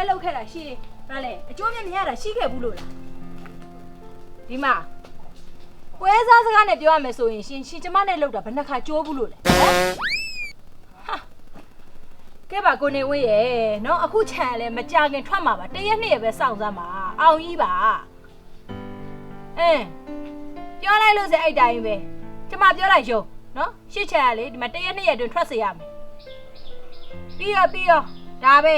ပ်တွဲလုပ်ခဲ့တာရှိရင်ဗါလဲအကျိုးမြတ်မြင်ရတာရှိခဲ့ဘူးလို့လားဒီမှာပွဲစားစကားနဲ့ပြောရမယ်ဆိုရင်ရှင်ရှင်ကျမနဲ့လုပ်တာဘယ်နှခါကြိုးဘူးလို့လဲဟမ်ဟာကဲပါကိုနေဝင်းရဲ့နော်အခုခြံလဲမကြခင်ထွက်မှာပါတရက်နှစ်ရက်ပဲစောင့်စမ်းပါအောင်ကြီးပါအင်းပြောလိုက်လို့စအဲ့တိုင်းပဲကျမပြောလိုက်ရုံနော်ရှစ်ခြံကလေဒီမှာတရက်နှစ်ရက်တွင်ထွက်စေရမယ်ပြီးရောပြီးရောဒါပဲ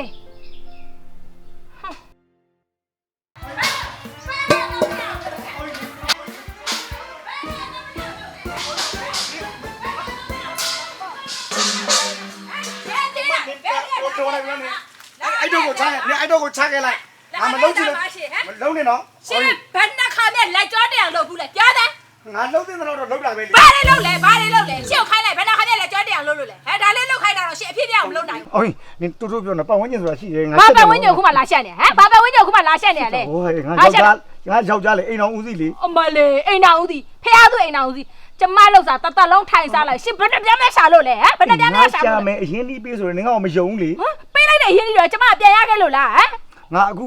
တော်လိုက်ပြီနော်အဲ့တော့ကိုချခဲ့နေအဲ့တော့ကိုချခဲ့လိုက်ငါမလုံးချင်လို့မလုံးနဲ့နော်ရှင်ဘယ်နှခါနဲ့လက်ကြောတရားလုပ်ဘူးလဲပြောတယ်ငါလုံးတဲ့တော့တော့လုံးလာပဲလေဘာလေးလုပ်လဲဘာလေးလုပ်လဲရှင်းခိုင်းလိုက်ဘယ်နှခါနဲ့လက်ကြောတရားလုပ်လို့လဲဟဲ့ဒါလေးလုပ်ခိုင်းတာတော့ရှင်းအဖြစ်တရားမလုပ်နိုင်အော်နင်တူတူပြောနေပတ်ဝန်းကျင်ဆိုတာရှိတယ်ငါဘာပဲဝင်းညိုခုမှလာရှက်နေဟမ်ဘာပဲဝင်းညိုခုမှလာရှက်နေရလဲဟိုးငါယောက်ျားငါယောက်ျားလေအိမ်တော်ဦးစီးလေအမလေးအိမ်နာဦးစီဖះသူအိမ်နာဦးစီ ကျမလောက်စားတတ်တလုံးထိုင်စားလိုက်ရှင်ဘယ်နှပြမ်းမဲရှာလို့လဲဟမ်ဘယ်နှပြမ်းမဲရှာရှာလို့လဲမယ်အရင်ဒီပေးဆိုရင်ငါ့ကိုမယုံလေဟမ်ပေးလိုက်တဲ့အရင်ကြီးတော့ကျမပြန်ရခဲ့လို့လားဟမ်ငါအခု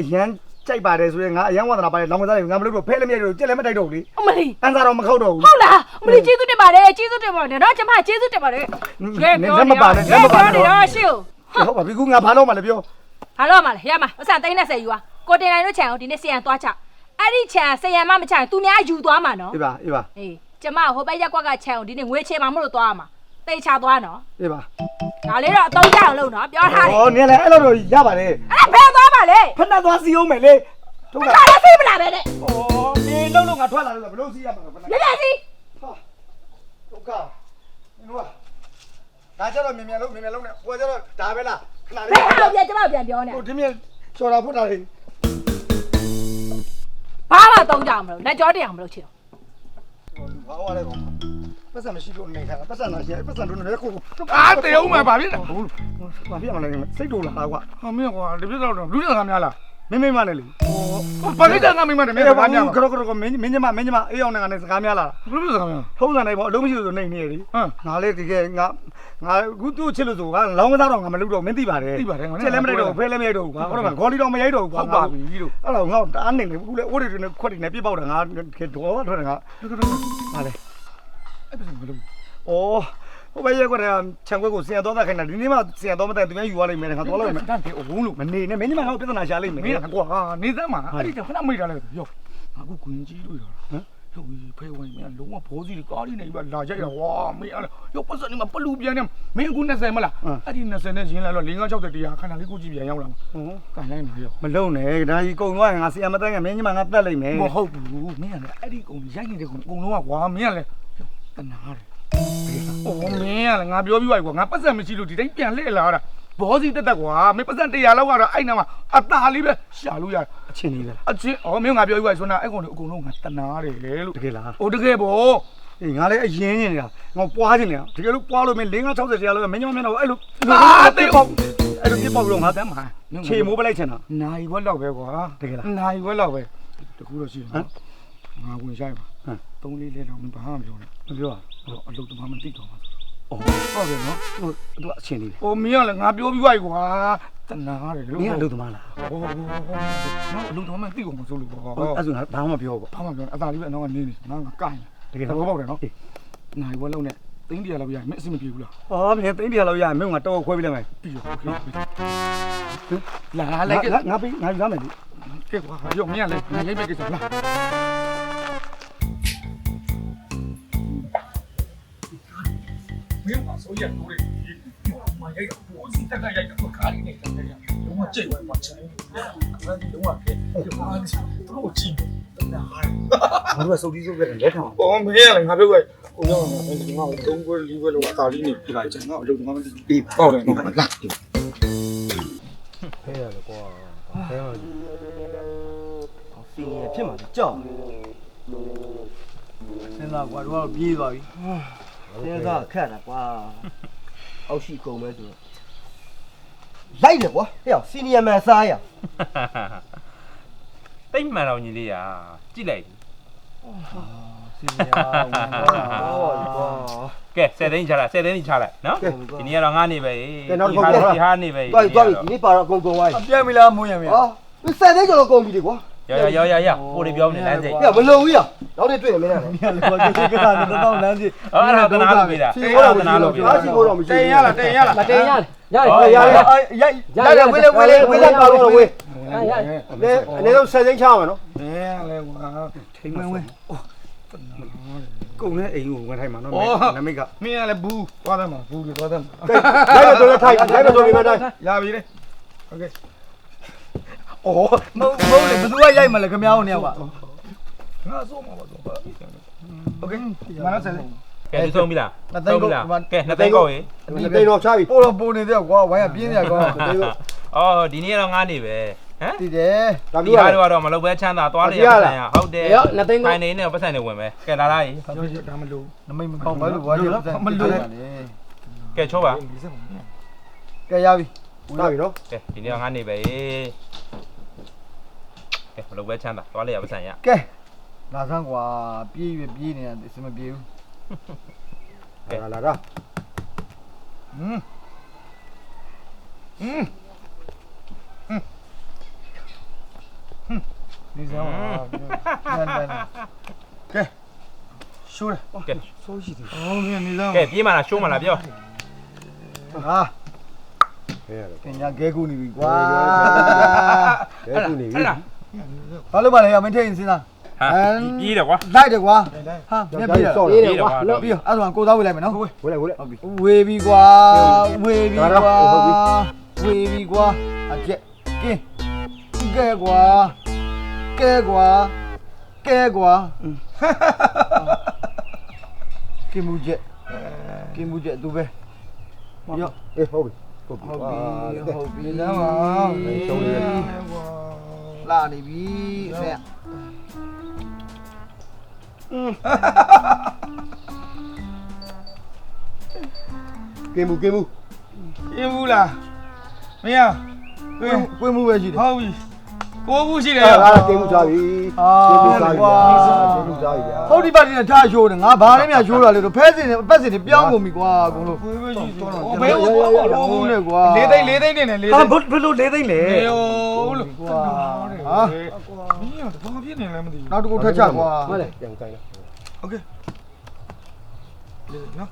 အရန်ကြိုက်ပါတယ်ဆိုရင်ငါအရန်ဝါသနာပါတယ်လောင်ကစားတယ်ငါမလုပ်တော့ဖဲလည်းမရိုက်တော့ကြက်လည်းမတိုက်တော့ဘူးလေအမလေးအန်စာတော့မခောက်တော့ဘူးဟုတ်လားအမလေးကျေးဇူးတင်ပါတယ်ကျေးဇူးတင်ပါတယ်နော်ကျမကျေးဇူးတင်ပါတယ်လက်မပါနဲ့လက်မပါနဲ့တော့ရှင်းဟုတ်ပါပြီခုငါဘာလို့မှလည်းပြောဟာတော့မလားရမှာအစသိန်းနဲ့ဆက်ယူပါကိုတင်နိုင်တို့ခြံကိုဒီနေ့ဆီယံသွားချအဲ့ဒီခြံဆီယံမမချရင်သူများယူသွားမှာနော်အေးပါအေးပါအေး ကျမဟိုဘက်ရက်ကွက်ကခြံကိုဒီနေ့ငွေချေမှာမလို့သွားမှာတိတ်ချသွားနော်အေးပါဒါလေးတော့အသုံးကြအောင်လုပ်နော်ပြောထားတယ်ဩနင်လည်းအဲ့လိုတော့ရပါတယ်အဲ့ဒါဘယ်သွားပါလဲဖက်နှက်သွားစီအောင်မယ်လေထုတ်ခါတာလည်းသိမလားပဲတဲ့ဩနင်လုံးလုံးငါထွက်လာလို့ဘလို့စီရမှာဖက်နှက်လက်လက်စီဟာဒုက္ခနင်တို့ကဒါကြတော့မြင်မြင်လုံးမြင်မြင်လုံးနဲ့ဟိုကြတော့ဒါပဲလားခဏဘလေးယ်အောင်ပြန်ကျမပြန်ပြောနေဟိုဒီမြင်ချော်တာဖွတ်တာလေဘာမှသုံးကြအောင်မလို့လက်ကြောတရားမလို့ချင် တော့ဘာဟောလဲကောင်ပတ်စံမရှိလို့နေခါပတ်စံလာရှိပတ်စံတို့လည်းကိုအာတရုံးမှာဗာဖြစ်တာဟုတ်ဘာဖြစ်အောင်လဲစိတ်တူလာကွာဟာမင်းကွာဒီပြစ်တော့လူတွေကများလား မင်းမင်းမနဲ့လေဟိုဘာဖြစ်တာငါမိမတယ်မင်းကဘာများခရောခရောမင်းမင်းညမမင်းညမအေးအောင်နဲ့ငါနဲ့စကားများလာဘလို့ပြစ်တာများထုံးစံတိုင်းပေါ့အလုံးမရှိလို့နေနေလေဟမ်ငါလေတကယ်ငါငါအခုသူ့ချစ်လို့ဆိုကလောင်းကစားတော့ငါမလုပ်တော့မင်းသိပါတယ်သိပါတယ်ငါချစ်လည်းမလိုက်တော့ဖဲလည်းမရိုက်တော့ဘူးကွာဟုတ်တယ်မဂေါ်လီတော့မရိုက်တော့ဘူးကွာဟုတ်ပါပြီလို့အဲ့တော့ငါတားနေလေအခုလေအိုးတွေနဲ့ခွက်တွေနဲ့ပြစ်ပေါက်တာငါတော့ထွက်တယ်ငါဟာလေအဲ့ဒါမလို့ဩ ဟိုဘရဲ့ကွက်ခြံခွက်ကိုဆင်ရတော့တာခိုင်းတာဒီနေ့မှဆင်ရတော့မတဲ့သူများယူရလိမ့်မယ်ငါတော့လိုက်မယ်တန်းတယ်အဝုန်းလို့မနေနဲ့မင်းညမငါ့ကိုပြဿနာရှာလိမ့်မယ်မင်းကကွာနေသက်မှာအဲ့ဒီခဏမိတ်တာလေရောငါခုကွင်းကြီးလို့ရဟမ်ရုပ်ကြီးဖေးဝင်မင်းလုံးဝဘောစီကားလေးနေပြီလာကြရဝါမင်းအဲ့ရောပတ်စံနေမှာပလူပြန်နေမင်းအခု20မလားအဲ့ဒီ20နဲ့ရင်းလာတော့560တရားခဏလေးကိုကြည့်ပြန်ရောက်လာမှာဟွန်းကန်လိုက်နေရောမလုံနဲ့ဒါကြီးကုံသွားရင်ငါဆင်ရမတန်းကမင်းညမငါတက်လိမ့်မယ်မဟုတ်ဘူးမင်းကလည်းအဲ့ဒီကုန်ရိုက်နေတဲ့ကုန်အကုန်လုံးကကွာမင်းကလည်းတနာတယ်။ အိုးမင်းကလည်းငါပြောပြီးပါကွာငါပတ်စံမရှိလို့ဒီတိုင်းပြန်လှည့်လာတာဘောစီတက်တက်ကွာမင်းပတ်စံ100လောက်ကတော့အဲ့နာမှာအตาလေးပဲရှာလို့ရတယ်အချင်းကြီးပဲအချင်းအော်မင်းငါပြောပြီးပါဆိုတော့အဲ့ကုန်တွေအကုန်လုံးငါတနာတယ်လို့တကယ်လား။အိုးတကယ်ပေါ့အေးငါလည်းအရင်နေနေတာငါပွားနေနေတာတကယ်လို့ပွားလို့မင်း560တရားလို့မင်းညမမျက်နှာအဲ့လိုပေါက်အဲ့လိုပြပေါက်လို့ငါတမ်းမှာခြေမိုးပလိုက်ချင်တာနိုင်ဝက်လောက်ပဲကွာတကယ်လားနိုင်ဝက်လောက်ပဲတခုတော့ရှိတယ်ဟမ်ငါဝင်ဆိုင်ပါ ဟမ်သုံးလေးလေးတော့မဘာမှမပြောနဲ့မပြောဟိုအလုပ်တမမသိတော့မှာအော်ဟုတ်တယ်နော်ဟိုသူအချင်းလေး။အိုမင်းကလည်းငါပြောပြီးပါကွာတနာတယ်လို့မင်းကလုပ်သမားလားဟိုငါအလုပ်တော်မှသိအောင်မစိုးလို့ပေါ့အဲ့ဆိုငါဘာမှမပြောဘူးဘာမှပြောအသာလေးပဲအနောကနေနေငါကကိုင်းတကယ်သလားဘောပေါက်တယ်နော်။နိုင်ဝက်လုံးနဲ့တင်းတရာလောက်ရမင်းအဆင်မပြေဘူးလားအော်မင်းသိန်းတရားလောက်ရမင်းငါတော့ခွဲပေးလိုက်မယ်။ပြီးရောလာလိုက်ကဲငါပေးငါယူရမယ်လေကဲကွာရောမင်းကလည်းငါရိပ်မဲ့ကိစ္စလား မင်းကဆိုရတော့လေမရိုက်တော့စီတက်ရိုက်တော့ခါရင်းနေတာလေလုံးဝကြိတ်ဝဲမှာချင်တယ်အဲ့ဒီလုံးဝကဲတော့ကြည့်တနာဟာငါတို့ကစုပ်တီးစုပ်ပြတယ်လက်ခံအောင်။အော်မင်းကလည်းငါပြောခဲ့ကိုရောက်မှာမင်းဒီမှာသုံးခွဲလေးခွဲလောက်အသာလေးနေပြလိုက်ချင်ငါအလုပ်ငါမသိဘူးပြီး။ဟုတ် တယ်နော်လာဖဲရတယ်ကွာဖဲရစီရင်ဖြစ်မှာကြောက်စဉ်းစားကွာတော့ပြေးသွားပြီစဉ်းစားခက်တာကွာအောက်ရှိကုန်မဲဆိုတော့လိုက်လေကွာဟဲ့စီနီယမန်စားရတိတ်မှန်တော့ညီလေးอ่ะကြည့်လိုက်စစီနီယာဝင်တော့တာဟောကွာကဲ10သိန်းချလိုက်10သိန်းချလိုက်နော်ကဲဒီနေ့ကတော့ငါနေပဲကဲနောက်တစ်ခေါက်ဒီဟာနေပဲ သွားပြီသွားပြီဒီနေ့ပါတော့အကုန်ကုန်သွားပြီပြက်ပြီလားမွန်းရမြဟာဒီစက်သေးကျွန်တော်ကုန်ပြီလေကွာ ရောရောရောရောပိုတွေပြောနေလမ်းစိတ် ပြမလုံဘူးရနောက်နေ့တွေ့တယ်မင်းနဲ့ ညလေဘာကိကတာတော့လမ်းစီ အော်အဲ့ဒါသနာလို့ပေးတာ စီ အဲ့ ဘော ဒါ တော့ သနာလို့ပေး အား တာ စီဘောတော့မရှိ တင်ရလားတင်ရလား မတင်ရ ရရရရ ရိုက် ရရဝေးလေဝေးလေဝေးလေပါတော့ဝေး ရရ လေအနေတော့ဆက်သိန်းချမှာနော် မင်းလေကွာ ထိန်ဝင်ဝင်ကုန်တဲ့အိမ်ကိုဝင်ထိုင်မှာနော်နမိတ်က မင်းလည်းဘူးသွားတယ်မှာဘူးတွေသွားတယ်မှာ လိုက်တော့လည်းထိုင်လိုက်တော့ဒီမှာထိုင် ရပြီလေโอเค အော်မဟုတ်မဟုတ်လေဘယ်သူကရိုက်မှာလဲခင်ဗျားတို့နေက ငါစိုးမှာပါတော့โอเคမနက်ဆက် ကဲဒီဆုံးပြီလား နှစ်သိန်းကုန် ကဲနှစ်သိန်းကောက်ရေ ဒီတိန်တော့ချပြီ ပို့တော့ပို့နေတယ်ကွာဝိုင်းကပြင်းနေကွာ အော်ဒီနေ့ကတော့ငါနေပဲဟမ် တည်တယ် ဒါ ဒီ ပြီးရ ဟာ လား တော့တော့မလုပ်ပဲချမ်းသာသွားလေရဆိုင်ဟုတ်တယ် ရောနှစ်သိန်း ဖို ကို င်နေနဲ့ပတ်စံနေဝင်ပဲကဲလာလာရေ ပြောရဒါမလို့ နမိတ်မ ကော ကော င်း င်း ပါ ပါ လို့ လို့ ဘာ ဘာ လို့ လို့ မလို့ ကဲချိုးပါ ကဲရပြီ ဒါပြီနော် ကဲဒီနေ့ကငါနေပဲ ကဲမလုပ်ပဲချမ်းသာသွားလေရပတ်စံရကဲလာဆန်းကွာပြေးပြေးနေတယ်အစမပြေဘူးလာလာဒါဟင်းဟင်းဒီစမ်းပါနန်းနန်းကဲရှူရကဲဆိုးရှိတယ်အော်မင်းနေစမ်းကဲပြေးမလားရှိုးမ လားပြောဟာခဲရတယ်ပညာကဲကူနေပြီကွာခဲကူနေပြီအဲ့လားဘာလို့မလဲရမင်းထိန်စင်းလားဟာပြေးတယ်ကွာလိုက်တယ်ကွာဟာမြက်ပြေးတယ်ပြေးတယ်ကွာလို့ပြီးတော့အဲ့ဒါကိုသားဝေးလိုက်မယ်နော်ဝေးလိုက်ဝေးလိုက်ဟုတ်ပြီဝေပြီကွာဝေပြီကွာဝေပြီကွာအကျက်ကင်းကဲကွာကဲကွာကဲကွာကင်းမှုချက်ကင်းမှုချက်သူပဲရောအေးဟုတ်ပြီဟုတ်ပြီဟုတ်ဟာပြီဟုတ်ပြီလလမ်းပါရှုံးနေတယ် လာနေပြီဆရာကင်းမှုကင်းမှုအင်းဘူးလားမင်းကွင်းကွင်းမှုပဲရှိတယ်ဟုတ်ပြီ ကိုဘူးရှိတယ် အဲ့ ရော ဒါကင်းမှုချပြီကင်းမှုချပြီကင်းမှုချပြီဗျာ ဟုတ်ဒီပါတီနဲ့ထားရှိုးတယ်ငါဘာလဲမြရှိုးတာလေတော့ဖဲစင်နဲ့ပတ်စင်တွေပြောင်းကုန်ပြီကွာအကုန်လုံး ကိုပဲရှိတယ် ဟို ဘယ်ဟို ဟိုနဲ့ကွာ လေးသိန်းလေးသိန်းနေတယ်လေး ဟာ သိန်း ဘယ်ဘယ်လိုလေးသိမ့်လဲ လေဟိုလို့ ကွာဟာ မင်းကဘာဖြစ်နေလဲမသိဘူး နောက်တစ်ခုထက်ချကွာ ဟုတ်တယ် ပြန်ကြိုင်းလား โอเคလေနော်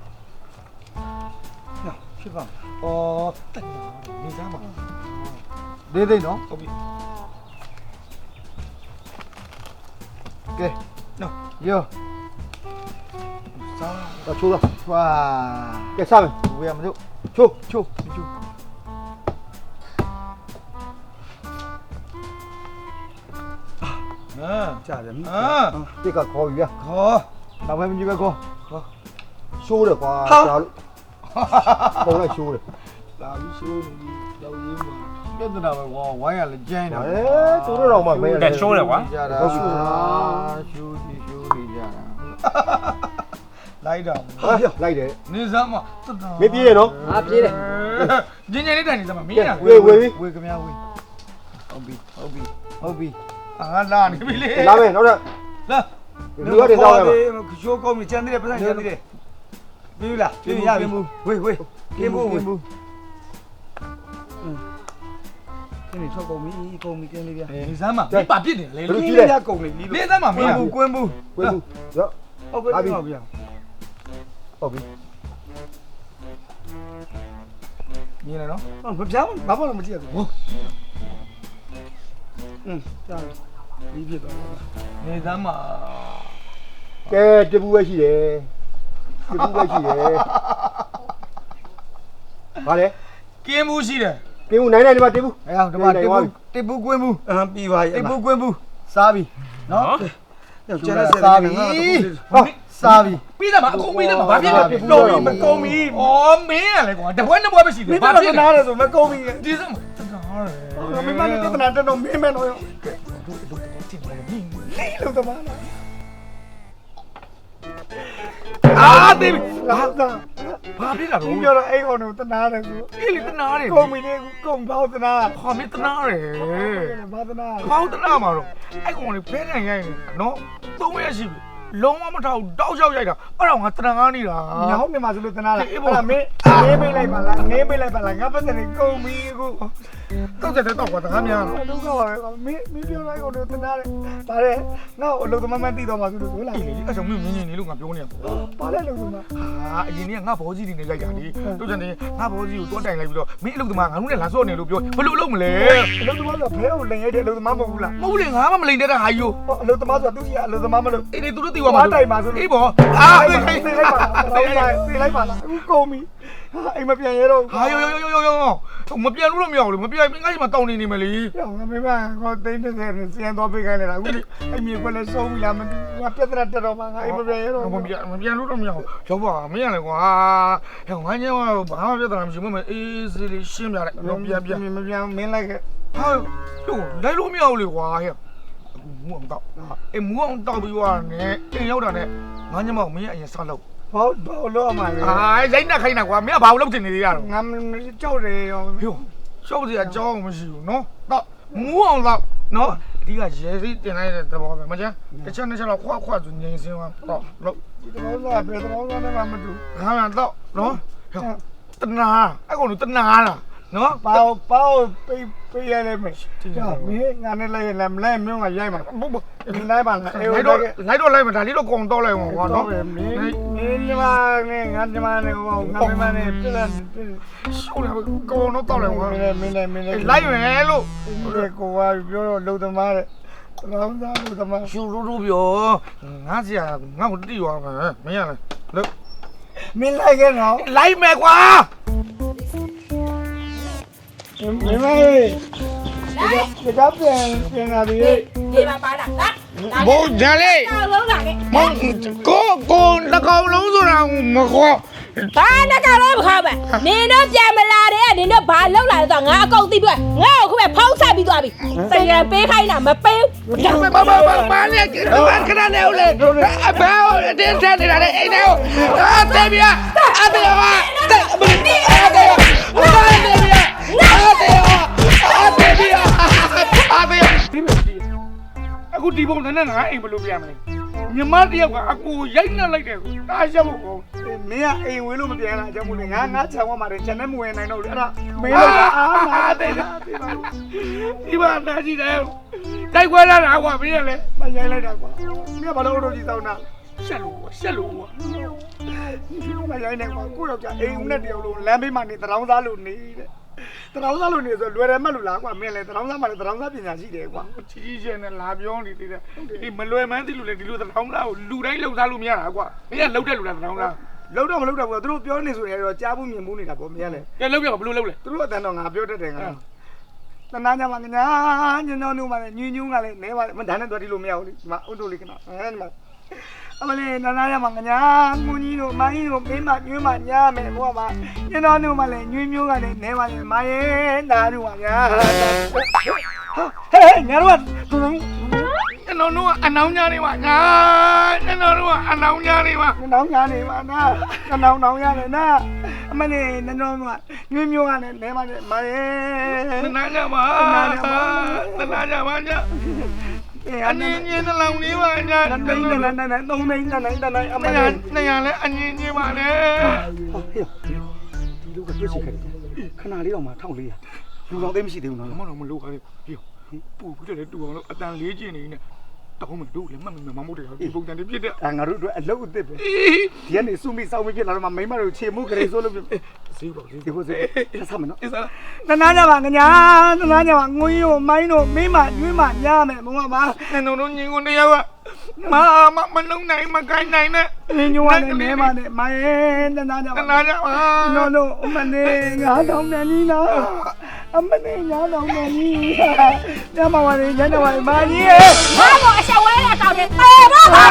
ဖြစ်ပါ အော်တက်နေစမ်းပါ လေးသိန်းနော် ဟုတ်ပြီ ကဲနော်ရောစားတော့ချိုးတော့ကွာကဲစားမယ်ဝေးရမလို့ချိုးချိုးချိုးအာကြားတယ်အာတိတ်ကခေါ်ပြီဗျာခေါ်နောက်ပဲမကြည့်ပဲခေါ်ရှိုးတယ်ကွာရှာလို့ပုံလိုက်ရှိုးတယ်လာပြီးရှိုးနေပြီတော့ရင်းပါ ပြဿနာပဲကွာဝိုင်းရလဲကျင်းတာအဲသူတို့တော့မှမင်းကဲရှိုးတယ်ကွာကြတာဟုတ်ပြီရှိုးရှိရှိုးနေကြတာလိုက်တာဟာလိုက်တယ်နေစမ်းပါတက်တာမင်းပြေးရနော်အာပြေးတယ်ညင်ညင်လေးတိုင်နေစမ်းပါမင်းရဝေးဝေးပြီဝေးကမြဝေးဟုတ်ပြီဟုတ်ပြီဟုတ်ပြီအာလာနေပြီလေလာမယ်နောက်တော့လာလူရတဲ့တော့ရမှာချိုးကောင်းပြီကျန်သေးတယ်ပတ်စံကျန်သေးတယ်ပြီးလားပြီးရပြီဝေးဝေးကင်းဖို့ဝေး ကင်းနေထွက်ကုန်ပြီကုန်ပြီကင်းလေးဗျာနေစမ်းပါမင်းပါပြစ်နေလေဘယ်လိုကြည့်လေးလဲရကုန်ပြီနေစမ်းပါမကွင်းင်းဘူးကွင်းဘူးဝေးဘူးရောဟုတ်ကဲ့ဟုတ်ပြီဟုတ်ပြီမြင်နေနော်မပြောင်းဘာမှမကြည့်ရဘူးอืมကြားပြီးဖြစ်သွားနေစမ်းပါကဲတပူပဲရှိတယ်တပူပဲရှိတယ်ဗါလေကင်းမှုရှိတယ် ကင်းဦးနိုင်နိုင်ဒီမှာတပူအဲအောင်ဒီမှာတိပူတိပူကွင်းဘူးအမ်ပြီးပါရဲ့တိပူကွင်းဘူးစားပြီနော်နော်ကျန်တဲ့ဆက်စားပြီဟာစားပြီပြီးတယ်မအခုပြီးတယ်မဘာဖြစ်လဲတော်ပြီမကုန်ပြီဩမင်းရလေကွာတပွဲနှစ်ပွဲပဲရှိတယ်မင်းဘာတို့ဖြစ်ကလဲနားတယ်ဆိုမကုန်ပြီဒီစမ်းပါတက်တာရယ်မင်းမနဲ့တနာတက်တော့မင်းမဲတော့လေးလို့တမလား အာတေးဟာသာဘာဖြစ်လာတော့ဘူးပြောတော့အိမ်ကောင်ကိုတနာတယ်ဆိုအေးလေတနာတယ်ကုန်ပြီလေကုန်ပေါတနာဟာမင်းတနာတယ်ဘာတနာဘောင်းတနာမှာတော့အဲ့ကောင်လေးဖဲနိုင်ရိုင်းနေနော်သုံးရက်ရှိပြီ လုံးဝမထောက်တောက်လျှောက်ရိုက်တာအဲ့တော့ငါတရံကားနေတာညောင်းနေမှာဆိုလို့တနာလားအေးအဲ့ပေါ့ဒါမင်းနေပေးလိုက်ပါလားနေပေးလိုက်ပါလားငါပတ်တယ်ကုန်ပြီအခုတောက်တဲ့တောက်ကွာတကားများဒုက္ခပါပဲမင်းမင်းပြောလိုက်ကုန်လို့တနာတယ်ဒါတဲ့ငါ့အလုပ်သမားမသိတော့မှဆိုလို့ဟုတ်လားအေးလေအဲ့ကြောင့်မင်းမြင်မြင်နေလို့ငါပြောနေရပေါ့ပါလဲလို့ကဟာအရင်ကငါဘောကြီးတွေနဲ့ရိုက်တာလေတို့ကြတယ်ငါဘောကြီးကိုတွန်းတိုင်လိုက်ပြီးတော့မင်းအလုပ်သမားငါတို့နဲ့လာစော့နေလို့ပြောဘလို့အလုပ်မလဲအလုပ်သမားဆိုဘဲကိုလင်ရတဲ့အလုပ်သမားမဟုတ်ဘူးလားမဟုတ်လေငါမှမလိန်တဲ့ဟာယူအလုပ်သမားဆိုတာသူကြီးအလုပ်သမားမလို့အေးလေသူတို့တီဝါမှာအေးပေါ့အာသိလိုက်ပါသိလိုက်ပါသိလိုက်ပါလားအခုကုန်ပြီအိမ်မပြန်ရတော့ဟာယောယောယောယောယောမပြန်လို့တော့မရဘူးလေမပြန်ငါ့ရှိမှာတောင်းနေနေမယ်လေပြောင်းငါမေမကိုသိန်း30နဲ့စီယံတော့ပေးခိုင်းလိုက်တာအခုအိမ်မြေကွက်လည်းဆုံးပြီလားမသိဘူးငါပြဿနာတက်တော့မှငါအိမ်မပြန်ရတော့မပြန်မပြန်လို့တော့မရဘူးရောက်ပါမင်းရလေကွာဟဲ့ငါညောဘာမှပြဿနာမရှိဘူးမအေးစီလေးရှင်းပြလိုက်တော့ပြန်ပြန်မပြန်မင်းလိုက်ခဲ့ဟာဟိုလိုက်လို့မရဘူးလေကွာဟဲ့အခု မူအောင်တော့အေးမူအောင်တော့ပြီးသွားတယ်အိမ်ရောက်တာနဲ့ငါညမောင်မင်းအရင်စလောက်ဘာဘာလို့အမှလဲအာရိုက်နေခိုင်းတာကွာမင်းကဘာလို့လုပ်ချင်နေသေးရတော့ငါကြောက်တယ်ရောဟိုရှောက်စရာအကြောင်းမရှိဘူးနော်တော့မူအောင်တော့နော်အဓိကရေစီတင်လိုက်တဲ့သဘောပဲမကျန်တစ်ချက်တစ်ချက်တော့ခွာခွာသူငြိမ်စင်းသွားတော့လို့ဒီတော့စားပဲတော့စားနေမှမတူဟာမတော့နော်တနာအဲ့ကောင်တနာလား နော်ဘာဘာပေးပေးရလဲမင်းကြောက်မင်းငါနဲ့လိုက်လဲမလဲမင်းကရိုက်မှာဘုဘလိုက်ပါလားအေးလိုက်တော့တော့လိုက်တော့လိုက်မှာဒါလေးတော့ကုံတော့လိုက်မှာကွာနော်မင်းမင်းညီမနဲ့ငါညီမနဲ့ဟောငါမင်းနဲ့ပြလက်ရှုံးလာကုံတော့တော့လိုက်မှာမင်းလည်းမင်းလည်းမင်းလည်းလိုက်မယ်လို့ဒီကိုကပြောတော့လုံသမားတဲ့လောင်းသားလုံသမားရှူရူရူပြောငါစီကငါ့ကိုတိရွာမယ်မင်းရလေလို့မင်းလိုက်ခဲ့တော့လိုက်မယ်ကွာ မင်းမလေးဒီကပြန်ပြန်လာပြီဒီမှာပါလားဟာဘုံဂျာလေးကောင်းလုံးလာခဲ့မကိုကိုလက်ကောင်လုံးဆိုတာမခေါ်ဘာနဲ့ကလည်းမခေါ်ပဲနင်တို့ပြန်မလာတဲ့နင်တို့ဘာလောက်လာလဲဆိုတော့ငါအကုန်သိပြီးငါ့ကိုခုပဲဖုံးဆက်ပြီးသွားပြီစိတ်ရပေးခိုင်းတာမပေးဘူးဘာဘာဘာဘာလဲဘာခဏနေဦးလေအဘောတင်းထနေတာလေအိမ်ထဲကိုအာတေးပြအာတေးပါတေးအာတေးအာတေးပြအာတေး အာတေးပြအာတေးအခုဒီပုံနဲ့ငါအိမ်ဘယ်လိုပြန်မလဲမြမတယောက်ကအကူရိုက်နှက်လိုက်တယ်ကိုတားရက်ဖို့ကောမင်းကအိမ်ဝင်လို့မပြန်လာကြဘူးလေငါငါချောင်းဝမှာတယ်ဂျန်နဲ့မဝင်နိုင်တော့လေအဲ့ဒါမင်းလို့အာနာတယ်ဒီမှာတားကြည့်တယ်တိုက်ခွဲလာတာကွာမင်းရလေမရိုင်းလိုက်တာကွာမင်းကဘာလို့တော့ကြီးတောင်းတာရှက်လို့ရှက်လို့ကွာမရိုင်းနိုင်ကွာကိုယောက်ျားအိမ်ဦးနဲ့တယောက်လုံးလမ်းဘေးမှာနေတရောင်းစားလို့နေတဲ့ တရောင်းစားလို့နေဆိုလွယ်တယ်မှတ်လို့လားကွာမင်းလည်းတရောင်းစားမှလည်းတရောင်းစားပညာရှိတယ်ကွာချီးချင်းနဲ့လာပြောနေသေးတယ်ဒီမလွယ်မန်းသိလို့လေဒီလိုတောင်းတာကိုလူတိုင်းလှုပ်ရှားလို့မရတာကွာမင်းကလှုပ်တဲ့လူလားတောင်းတာလုံးတော့မလုံးတော့ဘူးသူတို့ပြောနေဆိုရင်တော့ကြားဘူးမြင်ဘူးနေတာပေါ့မင်းလည်းကဲလှုပ်ပြပါဘလို့လှုပ်လဲသူတို့အတန်းတော့ငါပြောတတ်တယ်ငါတနာညမှာညာညညနုမှာလည်းညညူးကလည်းနဲပါမဒါနဲ့တော့ဒီလိုမရဘူးလေဒီမှာအုတ်တို့လေးကနော်အဲဒီမှာ အမလေးနာနာရမှာညာငူကြီးတို့မိုင်းတို့မင်းမညွှန်းမညာမယ်ဘုရားမှာညညနုမှာလည်းညွှန်းမျိုးကလည်းနဲပါလေမိုင်းနာတို့ပါညာဟဲ့ညာတို့ကသူတို့ကျွန်တော်တို့ကအနောင်ညာနေပါညာကျွန်တော်တို့ကအနောင်ညာနေပါနောင်ညာနေပါနာနောင်နောင်ရတယ်နာအမလေးနနောကညွှန်းမျိုးကလည်းနဲပါလေမိုင်းတနာကြပါတနာကြပါညာအေးအအနနည်း ည်းငယ်နှလုံးလေးပါညာနနိုင်နနိုင်နနိုင်သုံးနိုင်နနိုင်နနိုင်အမမလေးရနေရလဲအငင်းကြီးပါလေဒီလိုကပြည့်စုံခဲ့တယ်ခဏလေးတော့မှ1400လူတော်သိမရှိသေးဘူးနော်မတော်မလို့ခါလေးပြောပူပြီးတယ်တူအောင်လို့အတန်လေးကျင်နေနေ တောင်းမယ်တို့လည်းမှတ်မိမမမို့တယ်ဒီပုံစံတွေဖြစ်တဲ့အာငါတို့အတွက်အလုပ်အသစ်ပဲဒီကနေစုမိစောင်းမိဖြစ်လာတော့မှမိမတို့ခြေမှုကလေးဆိုလို့ပြဈေးပါဈေးဒီကိုစေဆက်ဆမ်းမနော်အစားတနာကြပါငညာတနာကြပါငွေရောမိုင်းတို့မိမညွှင်းမညာမယ်ဘုံကပါကျွန်တော်တို့ညီကိုတယောက်ကမမမလုံးနိုင်မကိုင်းနိုင်နဲ့ညညဝနဲ့မဲမနဲ့မိုင်းတနာကြတပါနာကြပါနော်နော်အမလေးငါတောင်းနေနီးနော် အမနဲ့ညာတော်မကြီးညမဝါရီညနေဝါရီမာကြီးရဲ့ ဘာလို့အရှက်ဝဲတဲ့အကောင်တွေပယ်တော့ပါ